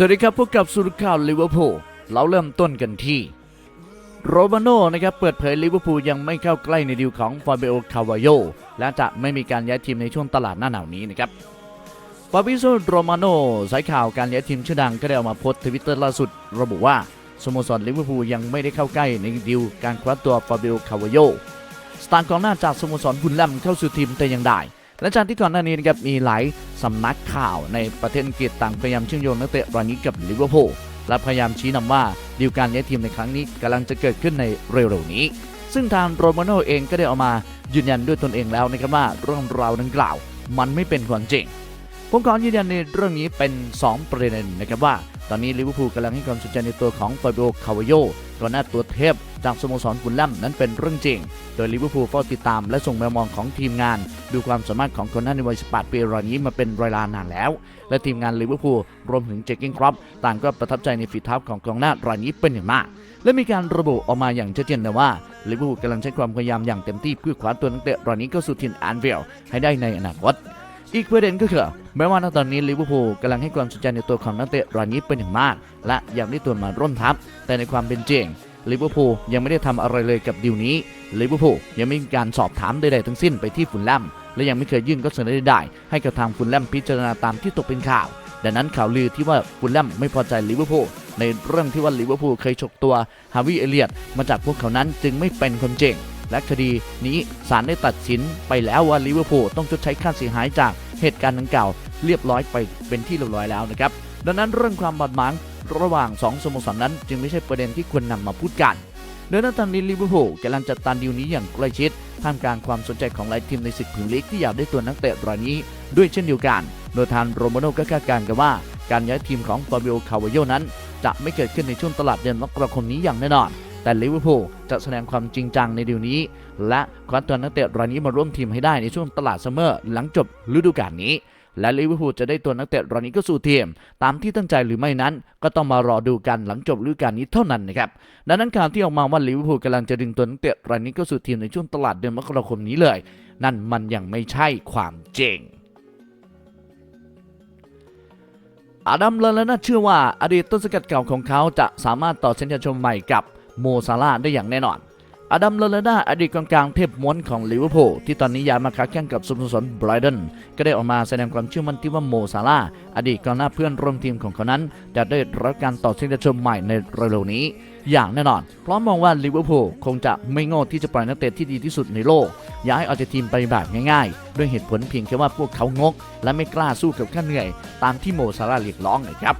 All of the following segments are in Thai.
สวัสดีครับพวกกับสุรข่าวลิเวอร์พูลเราเริ่มต้นกันที่ โรมาโน่นะครับเปิดเผยลิเวอร์พูลยังไม่เข้าใกล้ในดีลของฟาเบโอคาวาโยและจะไม่มีการย้ายทีมในช่วงตลาดหน้าหนาวนี้นะครับฟาบิโซโรมาโน่สายข่าวการย้ายทีมชื่อดังก็ได้ออกมาโพสต์ทวิตเตอร์ล่าสุด ระบุว่าสโมสรลิเวอร์พูลยังไม่ได้เข้าใกล้ในดีลการคว้าตัวฟาเบโอคาวาโยสตาร์กองหน้าจากสโมสรบุนแลมเข้าสู่ทีมแต่ยังได้ และจากที่ก่อนหน้านี้นะครับมีหลายสำนักข่าวในประเทศอังกฤษต่างพยายามเชื่อมโยงนักเตะรายนี้กับลิเวอร์พูลและพยายามชี้นำว่าดีลการย้ายทีมในครั้งนี้กำลังจะเกิดขึ้นในเร็วๆนี้ ซึ่งทางโรมาโนเองก็ได้ออกมายืนยันด้วยตนเองแล้วนะครับว่าเรื่องราวดังกล่าว มันไม่เป็นความจริงผมขอยืนยันในเรื่องนี้เป็น 2 ประเด็นนะครับว่า ตอนนี้ลิเวอร์พูลกำลังให้ความสนใจในตัวของฟาบิโอคาวโยกองหน้าตัวเทพ จากสโมสรฟุลแลมนั้นเป็นเรื่องจริง โดยลิเวอร์พูลเฝ้าติดตามและส่งแมวมองของทีมงาน ดูความสามารถของกองหน้าในวัย 18 ปีรายนี้มาเป็นเวลานานแล้ว และทีมงานลิเวอร์พูลรวมถึงเจคกิ้งครอปต่างก็ประทับใจในฝีเท้าของกองหน้ารายนี้เป็นอย่างมาก และมีการระบุออกมาอย่างชัดเจนนะว่าลิเวอร์พูลกำลังใช้ความพยายามอย่างเต็มที่เพื่อคว้าตัวนักเตะรายนี้เข้าสู่ทีมแอนฟิลให้ได้ในอนาคตอีกประเด็นก็คือแม้ว่าณตอนนี้ลิเวอร์พูลกำลังให้ความสนใจในตัวของนักเตะรายนี้เป็นอย่างมาก และอยากได้ตัวมาร่วมทัพแต่ในความเป็นจริง ลิเวอร์พูลยังไม่ได้ทำอะไรเลยกับดีลนี้ลิเวอร์พูลยังไม่มีการสอบถามใดๆทั้งสิ้นไปที่ฟุลแลมและยังไม่เคยยื่นข้อเสนอใดๆให้กับทางฟุลแลมพิจารณาตามที่ตกเป็นข่าว ดังนั้นข่าวลือที่ว่าฟุลแลมไม่พอใจลิเวอร์พูลในเรื่องที่ว่าลิเวอร์พูลเคยฉกตัวฮาวิเอเลียตมาจากพวกเขานั้นจึงไม่เป็นความจริงและคดีนี้ศาลได้ตัดสินไปแล้วว่าลิเวอร์พูลต้องชดใช้ค่าเสียหายจากเหตุการณ์ดังกล่าวเรียบร้อยไปเป็นที่เรียบร้อยแล้วนะครับดังนั้นเรื่องความบาดหมาง ระหว่าง 2สโมสรนั้น จึงไม่ใช่ประเด็นที่ควรนำมาพูดกันโดยในตอนนี้ลิเวอร์พูลกำลังจัดการดีลนี้อย่างใกล้ชิดท่ามกลางความสนใจของหลายทีมในศึกพรีเมียร์ลีกที่อยากได้ตัวนักเตะรายนี้ด้วยเช่นเดียวกัน โดยทางโรมาโน่ก็คาดการณ์กันว่า การย้ายทีมของฟาบิโอคาวาโยนั้น จะไม่เกิดขึ้นในช่วงตลาดเดือนมกราคมนี้อย่างแน่นอน แต่ลิเวอร์พูลจะแสดงความจริงจังในดีลนี้ และคว้าตัวนักเตะรายนี้มาร่วมทีมให้ได้ในช่วงตลาดซัมเมอร์หลังจบฤดูกาลนี้และลิเวอร์พูลจะได้ตัวนักเตะรายนี้ก็สู่ทีม ตามที่ตั้งใจหรือไม่นั้น ก็ต้องมารอดูกันหลังจบฤดูกาลนี้เท่านั้นนะครับดังนั้นข่าวที่ออกมาว่าลิเวอร์พูลกำลังจะดึงตัวนักเตะรายนี้ก็สู่ทีมในช่วงตลาดเดือนมกราคมนี้เลย นั่นมันยังไม่ใช่ความจริงอาดัมลาลานาเชื่อว่าอดีตต้นสกัดเก่าของเขาจะสามารถต่อสัญญาชมใหม่กับโมซาลาได้อย่างแน่นอน อดัมเลาลานาอดีตกองกลางเทพม้วนของลิเวอร์พูลที่ตอนนี้ย้ายมาค้าแข่งกับสโมสรไบรตันก็ได้ออกมาแสดงความเชื่อมั่นที่ว่าโมซาลาอดีตกองหน้าเพื่อนร่วมทีมของเขานั้น จะได้รับการต่อสัญญาชมใหม่ในเร็วๆนี้ อย่างแน่นอนเพราะมองว่าลิเวอร์พูลคงจะไม่โง่ที่จะปล่อยนักเตะที่ดีที่สุดในโลก ย้ายออกจากทีมไปแบบง่ายๆ ด้วยเหตุผลเพียงแค่ว่าพวกเขางก และไม่กล้าสู้กับค่าเหนื่อย ตามที่โมซาลาเรียกร้องนะครับ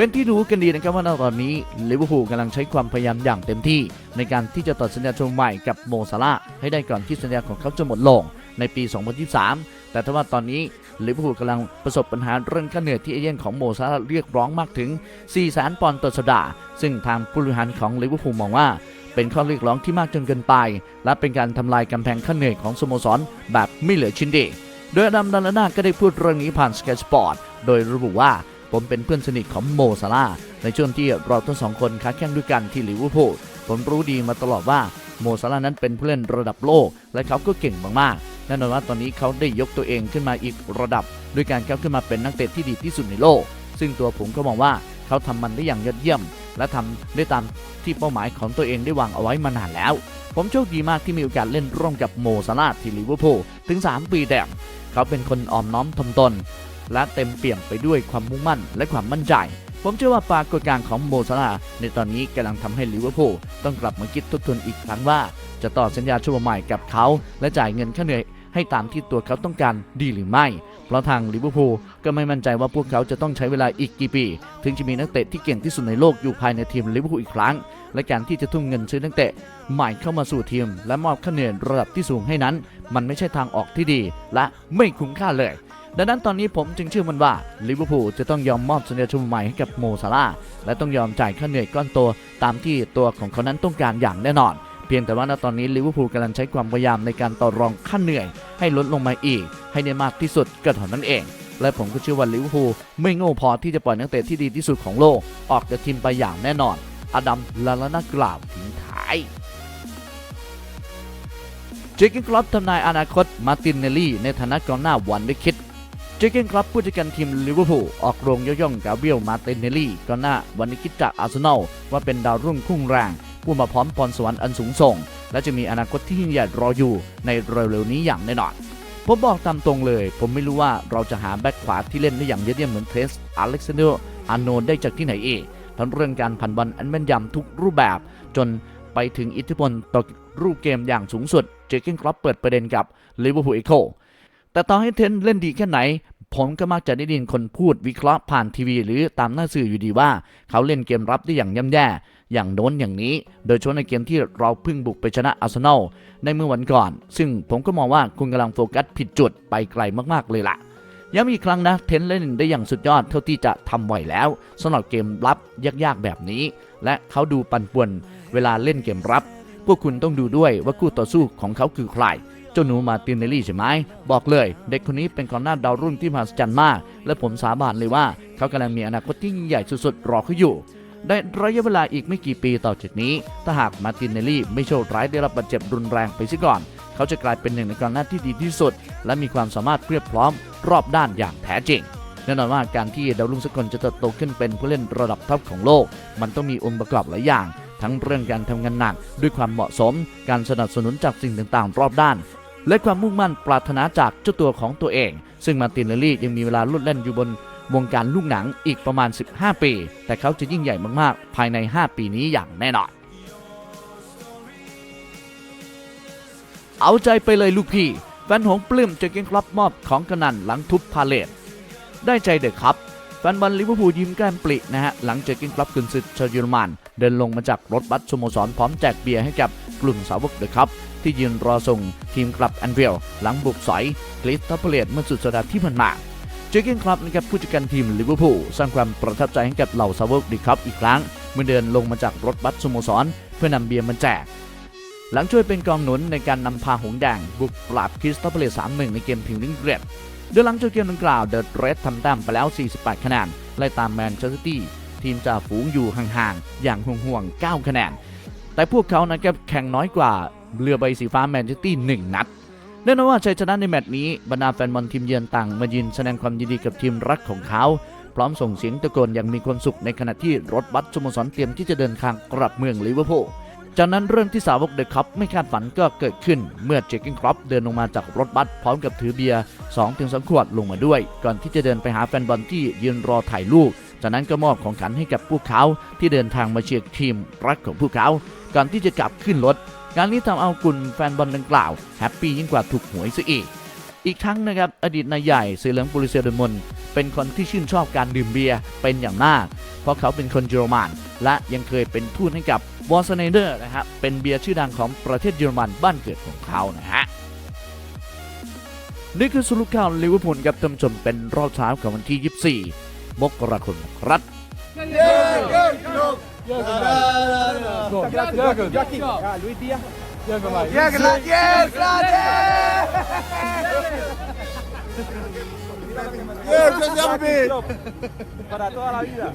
เป็นที่รู้กันดีนะครับว่าตอนนี้ลิเวอร์พูลกำลังใช้ความพยายามอย่างเต็มที่ ในการที่จะต่อสัญญาชมใหม่กับโมซาลาให้ได้ก่อนที่สัญญาของเขาจะหมดลงในปี 2023 แต่ถ้าว่าตอนนี้ลิเวอร์พูลกำลังประสบปัญหาเรื่องค่าเหนื่อยที่เอเย่นของโมซาลาเรียกร้องมากถึง 4 แสนปอนด์ต่อสัปดาห์ซึ่งทางผู้บริหารของลิเวอร์พูลมองว่าเป็นข้อเรียกร้องที่มากจนเกินไป และเป็นการทำลายกำแพงค่าเหนื่อยของสโมสรแบบไม่เหลือชิ้นดี โดยอดัมดันลานาก็ได้พูดเรื่องนี้ผ่านสเกตสปอร์ตโดยระบุว่า ผมเป็นเพื่อนสนิทของโมซาลาในช่วงที่เราทั้งสองคนค้าแข่งด้วยกันที่ลิเวอร์พูลผมรู้ดีมาตลอดว่าโมซาลานั้นเป็นผู้เล่นระดับโลก และเขาก็เก่งมากๆแน่นอนว่าตอนนี้เขาได้ยกตัวเองขึ้นมาอีกระดับด้วยการก้าวขึ้นมาเป็นนักเตะที่ดีที่สุดในโลก ซึ่งตัวผมก็มองว่าเขาทำมันได้อย่างยอดเยี่ยม และทำได้ตามที่เป้าหมายของตัวเองได้วางเอาไว้มานานแล้ว ผมโชคดีมากที่มีโอกาสเล่นร่วมกับโมซาลาที่ลิเวอร์พูลถึง 3 ปีแดมเขาเป็นคนอ่อมน้อมถ่อมตน และเต็มเปี่ยมไปด้วยความมุ่งมั่นและความมั่นใจ ผมเชื่อว่าปรากฏการณ์ของโมซาลาในตอนนี้กำลังทำให้ลิเวอร์พูลต้องกลับมาคิดทบทวนอีกครั้งว่า จะต่อสัญญาชั่วใหม่กับเขา และจ่ายเงินค่าเหนื่อยให้ตามที่ตัวเขาต้องการดีหรือไม่ เพราะทางลิเวอร์พูลก็ไม่มั่นใจว่าพวกเขาจะต้องใช้เวลาอีกกี่ปี ถึงจะมีนักเตะที่เก่งที่สุดในโลกอยู่ภายในทีมลิเวอร์พูลอีกครั้ง และการที่จะทุ่มเงินซื้อนักเตะใหม่เข้ามาสู่ทีม และมอบค่าเหนื่อยระดับที่สูงให้นั้น มันไม่ใช่ทางออกที่ดี และไม่คุ้มค่าเลย ดังนั้นตอนนี้ผมจึงเชื่อมันว่าลิเวอร์พูลจะต้องยอมมอบสัญญาชุมใหม่ให้กับโมซาลาและต้องยอมจ่ายค่าเหนื่อยก้อนโตตามที่ตัวของเขานั้นต้องการอย่างแน่นอน เพียงแต่ว่าณตอนนี้ลิเวอร์พูลกำลังใช้ความพยายามในการต่อรองค่าเหนื่อย ให้ลดลงมาอีก ให้ได้มากที่สุดก็เท่านั้นเองและผมก็เชื่อว่าลิเวอร์พูลไม่โง่พอที่จะปล่อยนักเตะที่ดีที่สุดของโลก ออกจากทีมไปอย่างแน่นอน อดัม ลาลานากล่าวทิ้งท้ายเจคกินคลอปทำนายอนาคต มาร์ตินเนลลี่ ในฐานะกองหน้าวันไม่คิด เจเกนครับผู้จัดการทีมลิเวอร์พูลออกโรงย่อย่องกาเบรียลมาร์ตินเนลลี่ก่อนหน้าวันนี้คิดจากอาร์เซนอลว่าเป็นดาวรุ่งพุ่งแรงผู้มาพร้อมพรสวรรค์อันสูงส่ง และจะมีอนาคตที่ยิ่งใหญ่รออยู่ในเร็วๆนี้อย่างแน่นอนผมบอกตามตรงเลย ผมไม่รู้ว่าเราจะหาแบ็คขวาที่เล่นได้อย่างยอดเยี่ยมเหมือนเทสอเล็กซานเดอร์อาร์โนได้จากที่ไหนเองทั้งเรื่องการผ่านบอลอันแม่นยำทุกรูปแบบ จนไปถึงอิทธิพลต่อรูปเกมอย่างสูงสุด เจเกนครอปเปิดประเด็นกับลิเวอร์พูลเอโค แต่ต่อให้เทนเล่นดีแค่ไหน ผมก็มักจะได้ยินคนพูดวิเคราะห์ผ่านทีวี หรือตามหน้าสื่ออยู่ดีว่า เขาเล่นเกมรับได้อย่างย่ำแย่ อย่างโน้นอย่างนี้ โดยเฉพาะในเกมที่เราเพิ่งบุกไปชนะอาร์เซนอลในเมื่อวันก่อน ซึ่งผมก็มองว่าคุณกำลังโฟกัสผิดจุดไปไกลมากๆเลยล่ะย้ำอีกครั้งนะ เทนเล่นได้อย่างสุดยอดเท่าที่จะทำไหวแล้วสำหรับเกมรับยากๆแบบนี้ และเขาดูปั่นป่วนเวลาเล่นเกมรับ พวกคุณต้องดูด้วยว่าคู่ต่อสู้ของเขาคือใคร จ้าหนูมาตินเนลลี่ใช่ไหม บอกเลย เด็กคนนี้เป็นกองหน้าดาวรุ่งที่มหัศจรรย์มาก และผมสาบานเลยว่า เขากำลังมีอนาคตที่ยิ่งใหญ่สุดๆ รอเขาอยู่ได้ระยะเวลาอีกไม่กี่ปีต่อจากนี้ ถ้าหากมาตินเนลลี่ไม่โชคร้ายได้รับบาดเจ็บรุนแรงไปซะก่อน เขาจะกลายเป็นหนึ่งในกองหน้าที่ดีที่สุด และมีความสามารถเพียบพร้อมรอบด้านอย่างแท้จริงแน่นอนว่าการที่ดาวรุ่งสักคนจะเติบโตขึ้นเป็นผู้เล่นระดับท็อปของโลก มันต้องมีองค์ประกอบหลายอย่าง ทั้งเรื่องการทำงานหนัก ด้วยความเหมาะสม การสนับสนุนจากสิ่งต่างๆ รอบด้าน และความมุ่งมั่นปรารถนาจากเจ้าตัวของตัวเอง ซึ่งมาร์ตินเนลลี่ยังมีเวลาลุ่นเล่นอยู่บนวงการลูกหนังอีกประมาณ 15 ปี แต่เขาจะยิ่งใหญ่มากๆ ภายใน 5 ปีนี้อย่างแน่นอน เอาใจไปเลยลูกพี่ แฟนหงปลื้มเจอเกนคลับมอบของกนันหลังทุบพาเลตได้ใจเด็กครับแฟนบอลลิเวอร์พูลยิ้มแก้มปรินะฮะ หลังเจอเกนคลับกุนซือชาวเยอรมัน เดินลงมาจากรถบัสสโมสรพร้อมแจกเบียร์ให้กับ กลุ่มสาวกเดอะครับที่ยืนรอส่งทีมกลับแอนเวลหลังบุกสอยคริสตัลเปเลตเมื่อสุดสัปดาห์ที่ผ่านมาเจอเกนคลับนะครับผู้จัดการทีมลิเวอร์พูลสร้างความประทับใจให้กับเหล่าสาวกเดอะครับอีกครั้ง เมื่อเดินลงมาจากรถบัสสโมสร เพื่อนำเบียร์มาแจกหลังช่วยเป็นกองหนุนในการนำพาหงส์แดงบุกปราบคริสตัลเปเลต3-1 ในเกมพิงลิงเกรดโดยหลังจากเกมดังกล่าวเดอะเรดทำแต้มไปแล้ว 48 คะแนนไล่ตามแมนเชสเตอร์ซิตี้ทีมจ่าฝูงอยู่ห่างๆ อย่างห่วงๆ 9 คะแนน แต่พวกเขานะครับแข่งน้อยกว่าเรือใบสีฟ้าแมนเชสเตอร์ซิตี้1นัดแน่นอนว่าชัยชนะในแมตช์นี้บรรดาแฟนบอลทีมเยือนต่างมายืนแสดงความยินดีกับทีมรักของเขา พร้อมส่งเสียงตะโกนอย่างมีความสุขในขณะที่รถบัสสโมสรเตรียมที่จะเดินทางกลับเมืองลิเวอร์พูลจากนั้นเรื่องที่สาวกเดอะคัพไม่คาดฝันก็เกิดขึ้น เมื่อเจคกินครอปเดินลงมาจากรถบัสพร้อมกับถือเบียร์2-3ถึงขวดลงมาด้วย ก่อนที่จะเดินไปหาแฟนบอลที่ยืนรอถ่ายรูป จากนั้นก็มอบของขวัญให้กับพวกเขาที่เดินทางมาเชียร์ทีมรักของพวกเขา ก่อนที่จะกลับขึ้นรถการนี้ทำเอากลุ่มแฟนบอลดังกล่าวแฮปปี้ยิ่งกว่าถูกหวยซะอีก อีกทั้งนะครับอดีตนายใหญ่เซเลงปูริเซเดมอนเป็นคนที่ชื่นชอบการดื่มเบียร์เป็นอย่างมาก เพราะเขาเป็นคนเยอรมันและยังเคยเป็นทูตให้กับวอร์ซเนเดอร์นะครับเป็นเบียร์ชื่อดังของประเทศเยอรมันบ้านเกิดของเขานะฮะนี่คือสรุปข่าวลิเวอร์พูลกับท่านผู้ชมเป็นรอบเช้าของวันที่ 24 มกราคมครับ Jürgen. Ja, Luis Díaz. Jürgen mal. Jürgen, Jürgen, Jürgen, Para toda la vida.